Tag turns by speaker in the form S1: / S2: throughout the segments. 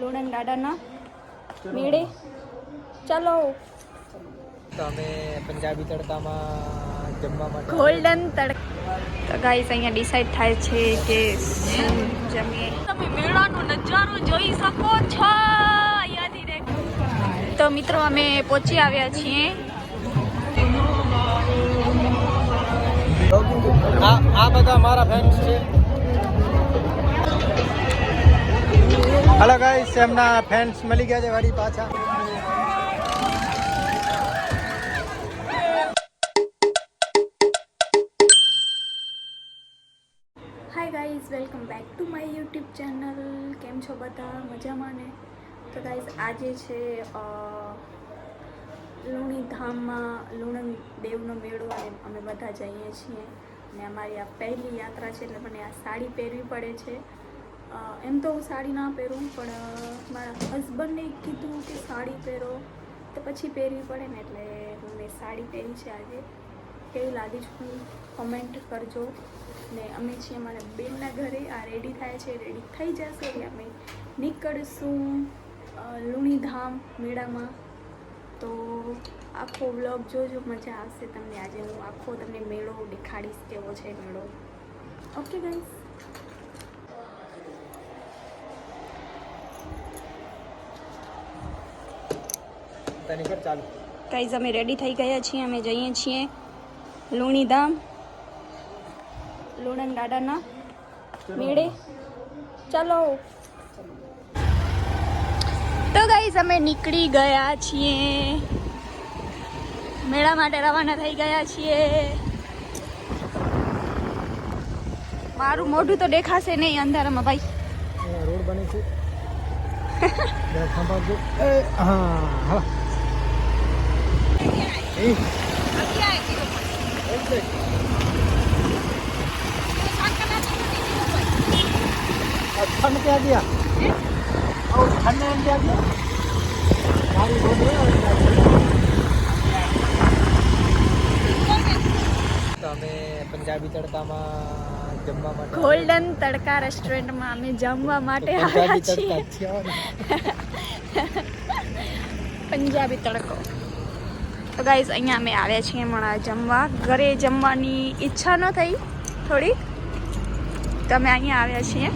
S1: લુણન ગાર્ડનના મેળે. ચાલો.
S2: તો અમે પંજાબી તડકામાં જમવા માટે
S1: ગોલ્ડન તડક. તો ગાઈસ અહીંયા ડિસાઈડ થાય છે કે શું જમીએ. તમે મેળાનો નજારો જોઈ શકો છો. અહીંયાથી દેખ. તો મિત્રો અમે પહોંચી આવ્યા છીએ.
S2: આ આ બધા મારા ફ્રેન્ડ્સ છે. હલો ગાઈસ એમના ફેન્સ મળી ગયા છે વાડી પાછા.
S1: Hi guys welcome back to my YouTube channel કેમ છો બધા? મજામાં ને? તો ગાઈઝ આજે છે લુણી ધામમાં દેવનો મેળો અને અમે બધા જઈએ છીએ. અને અમારી આ પહેલી યાત્રા છે, એટલે મને આ સાડી પહેરવી પડે છે. એમ તો હું સાડી ના પહેરું, પણ મારા હસબન્ડને કીધું કે સાડી પહેરો, તો પછી પહેરવી પડે ને એટલે હું મેં સાડી પહેરી છે આજે. કેવી લાગી છું કોમેન્ટ કરજો. ને અમે છીએ અમારા બેનના ઘરે, આ રેડી થાય છે રેડી થઈ જશે એટલે અમે નીકળશું લુણીધામ મેળામાં. તો આખો વ્લોગ જોજો, મજા આવશે તમને. આજે હું આખો તમને મેળો દેખાડીશ, કેવો છે મેળો. ઓકે ગાઈસ ગાઈઝ અમે રેડી થઈ ગયા છીએ અમે જઈએ છીએ લુણીધામ લુણન દાદાના મેળે. ચાલો. તો ગાઈઝ અમે નીકળી ગયા છીએ. મેળા માટે રવાના થઈ ગયા છીએ. મારું મોઢું તો દેખાશે નહીં અંધારામાં ભાઈ.
S2: રોડ બને છે જરા સંભાળજો એ હા હા એ એક ठंड क्या दिया और ठंड ने क्या दिया गाड़ी रोड તો અમે પંજાબી તડકામાં જમવા માટે
S1: ગોલ્ડન તડકા રેસ્ટોરન્ટમાં અમે જમવા માટે
S2: પંજાબી
S1: આવ્યા
S2: તડકા
S1: છીએ
S2: થયા
S1: પંજાબી તડકો તો ગાઈઝ અહીંયા અમે આવ્યા છીએ હમણાં જમવા. ઘરે જમવાની ઈચ્છા ન થઈ થોડી તો અમે અહીંયા આવ્યા છીએ.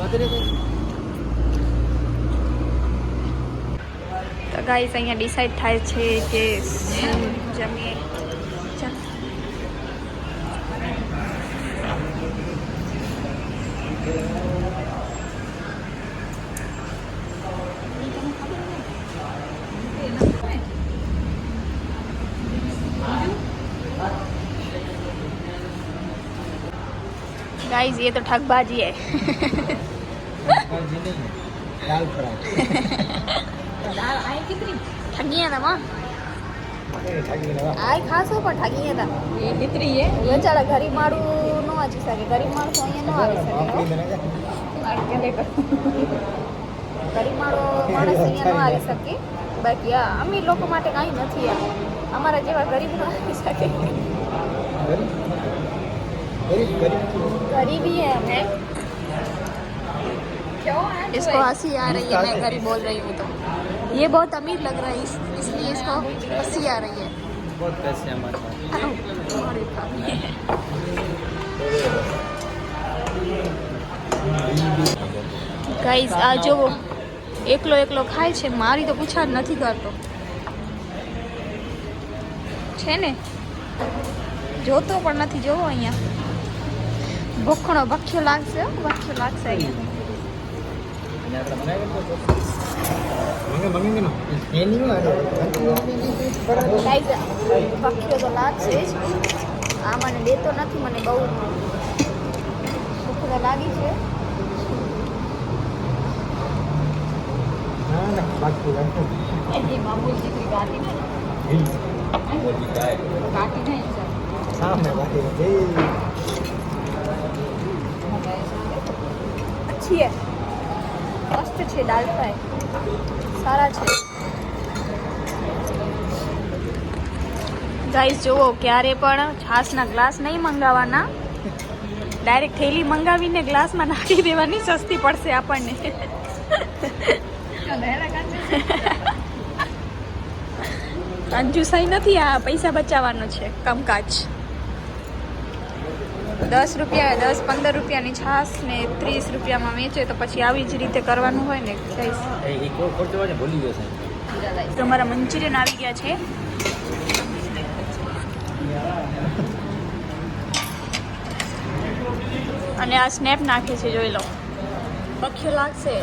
S1: તો ગાઈઝ અહીંયા ડિસાઈડ થાય છે કે શું જમીએ ચાલ. गाइस ये तो ठगबाजी है
S2: ભાજી નહીં દાલ ફ્રાય
S1: ठगी है ना
S2: ઠાકી લેવા
S1: આય ખાસો પણ ઠગી હતા એ મિત્રી એ બચારા ગરીબ માળું નો વાંચી શકે ગરીબ માણસો અહીંયા ન આવી શકે
S2: આપણી બને
S1: ગરીબ માળો માણસ અહીંયા ન આવી શકે બાકી આ અમીર લોકો માટે કાંઈ નથી આ અમારા જેવા ગરીબ ન આવી શકે
S2: ગરીબ ગરીબ ગરીબ
S1: गरीबी है हमें इसको हंसी आ रही है मैं गरीब बोल रही हूँ तो ये बहुत अमीर लग रहा है इस, इसलिए इसको हंसी आ रही है
S2: बहुत पैसे हमारे पास
S1: ગાઈઝ આ જોવો એકલો એકલો ખાય છે મારી તો પૂછા જ નથી કરતો છે ને જોતો પણ નથી જોવો અહીંયા ભૂખણો ભખ્યો લાગશે ભખ્યો લાગશે ભખ્યો તો લાગશે જ આ મને દેતો નથી મને બહુ ભૂખ તો લાગી છે ગાતી નહીં ગાતી નહીં
S2: સામે બાકી
S1: છીએ. મસ્ત છે દાલ ફ્રાય. સારા છે. ગાઈસ જુઓ, ક્યારે પણ છાશના ગ્લાસ નહીં મંગાવવાના ડાયરેક્ટ થેલી મંગાવીને ગ્લાસમાં નાખી દેવાની સસ્તી પડશે આપણને. કંજુસાઈ નથી, આ પૈસા બચાવવાનો છે, કામકાજ. દસ રૂપિયા દસ પંદર રૂપિયાની છાશ ને ત્રીસ રૂપિયામાં વેચે તો પછી આવી જ રીતે કરવાનું હોય ને
S2: સાહેબ
S1: તો અમારા મંચુરિયન આવી ગયા છે. અને આ સ્નેપ નાખે છે જોઈ લો. પખ્યો લાગશે.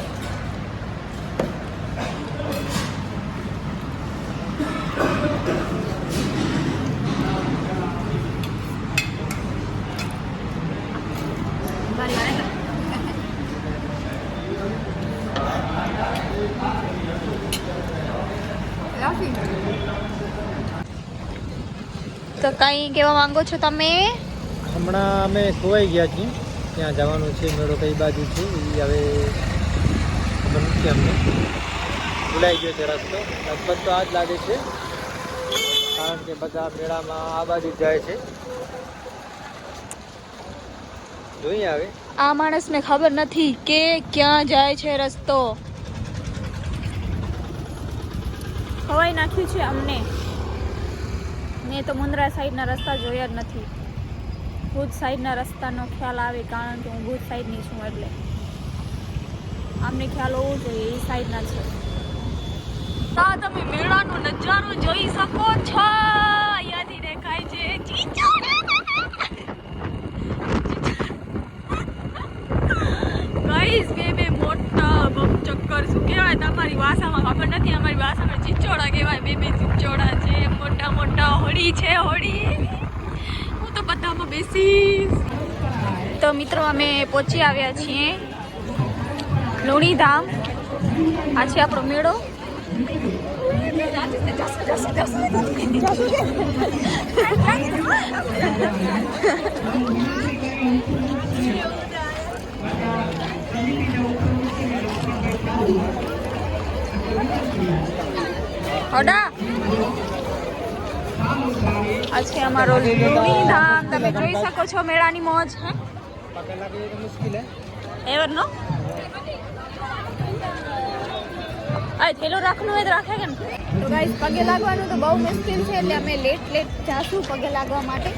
S1: તો કંઈ કહેવા માંગો છો તમે?
S2: હમણાં અમે ખોવાઈ ગયા છીએ. ત્યાં જવાનું છે મેળો કઈ બાજુ છે એ હવે ખબર નથી અમને. ભૂલાઈ ગયો છે રસ્તો. લગભગ તો આ જ લાગે છે કારણ કે બધા મેળામાં આ બાજુ જ જાય છે. જોઈએ આવે.
S1: આ માણસને ખબર નથી કે ક્યાં જાય છે રસ્તો. ખવાઈ નાખ્યું છે અમને. મેં તો મુન્દ્રા સાઈડના રસ્તા જોયા જ નથી. ભુજ સાઈડના રસ્તાનો ખ્યાલ આવે કારણ કે હું ભુજ સાઈડની છું એટલે. અમને ખ્યાલ હોવો જોઈએ, એ સાઈડના છે. તમે મેળાનો નજારો જોઈ શકો છો. અહીંયાથી દેખાય છે બે મોટા બમ શું કહેવાય? તમારી ભાષામાં ખબર નથી, અમારી ભાષામાં ચિચોડા કહેવાય. બે બે ચીચોડા હોડી છે, હોળી. હું તો બધામાં બેસીશ. તો મિત્રો, અમે પહોંચી આવ્યા છીએ લુણીધામ. આ છે આપણો મેળો. હડા આ છે અમારો લુણીધામ તમે જોઈ શકો છો મેળાની મોજ. હે એવર નો? આ થેલો રાખવાનું હોય તો રાખે કેમ? તો ગાઈસ પગે લાગવાનું તો બહુ મુશ્કેલ છે એટલે અમે લેટ લેટ જાશું પગે લાગવા માટે.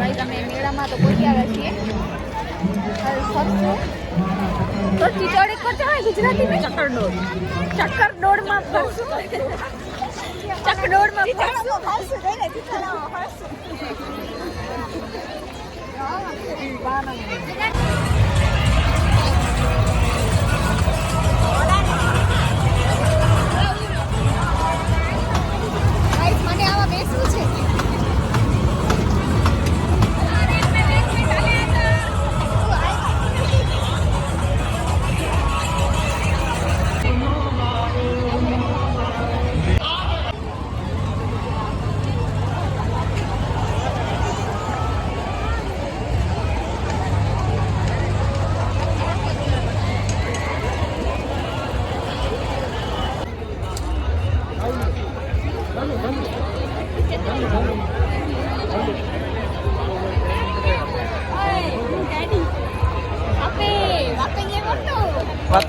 S1: ગાઈસ અમે મેળામાં તો પહોંચી આવ્યા છીએ તો ચીચોડી કરતા હોય ગુજરાતીમાં ચક્કરડોળ ચક્કરડોળમાં ફરશું. ચકડોળમાં મને આવા બેસવું છે.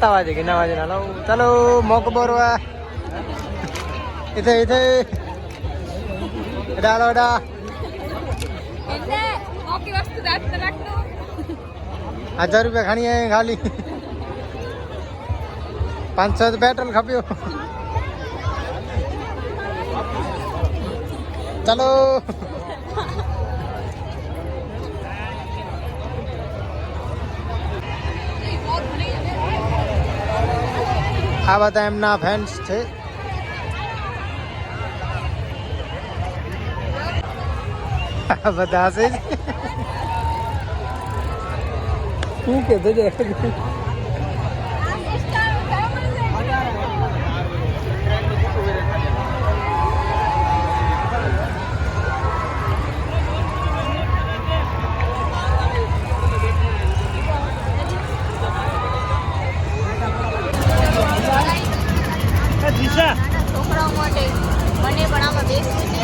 S2: वाजता वाजे की ना वाजे ना लावू चलो मोक बोरवा इथे इथे डालो डा હજાર રૂપિયા ખાણી આયા ખાલી પાંચસો તો પેટ્રોલ ખપ્યો ચલો આ બધા એમના ફેન્સ છે. આ બધા હશે શું કે
S1: છોકરાઓ માટે મને પણ આમાં બેસવું છે.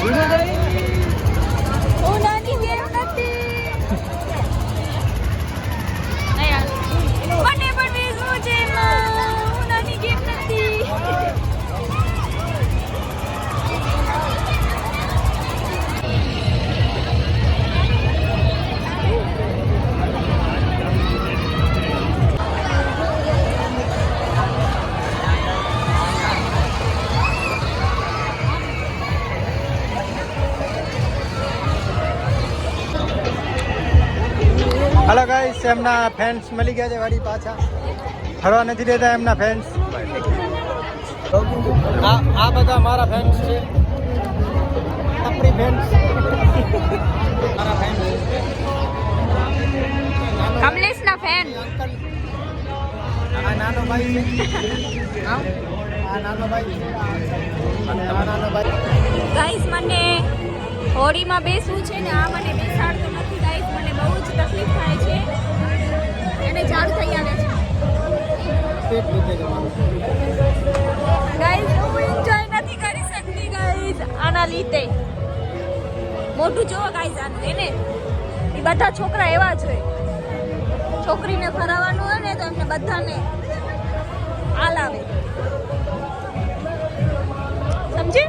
S1: છે
S2: એમના ફેન્સ મળી ગયા છે વાડી પાછા. ફરવા નથી દેતા એમના ફેન્સ આ આ બધા મારા ફેન્સ છે. આપણી ફેન્સ મારા ફેન્સ
S1: કમલેશના ફેન
S2: આ નાનો ભાઈ છે. આ નાનો ભાઈ અને આ નાનો ભાઈ.
S1: ગાઈસ મને હોડીમાં બેસવું છે ને આ મને બેસાડતો નથી. ગાઈસ મને બહુ જ તકલીફ થાય છે. એને જાણ થઈ આવે છે. ગાઈસ હું એન્જોય નથી કરી શકતી ગાઈઝ આના લીધે. મોટું જોવો ગાઈઝ આનું. એને એ બધા છોકરા એવા જ હોય. છોકરીને ફરાવવાનું હોય ને તો એમને બધાને હાલ આવે. સમજે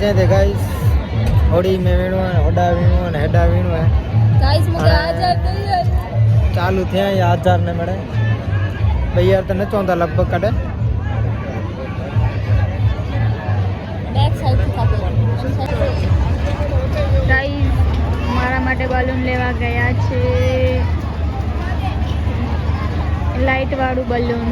S2: શું તે ગાઈસ હોડી મેં વીણો અને હોડા વીણો અને હેડા વીણો હે
S1: ગાઈસ મુકે આજાર દઈએ
S2: ચાલુ થયા યા આજાર ને મળે. ભૈયા તો નચો તા લગભગ કાઢે
S1: બેક સાઈડથી કાપો ગાઈસ મારા માટે બલૂન લેવા ગયા છે. લાઈટ વાળું બલૂન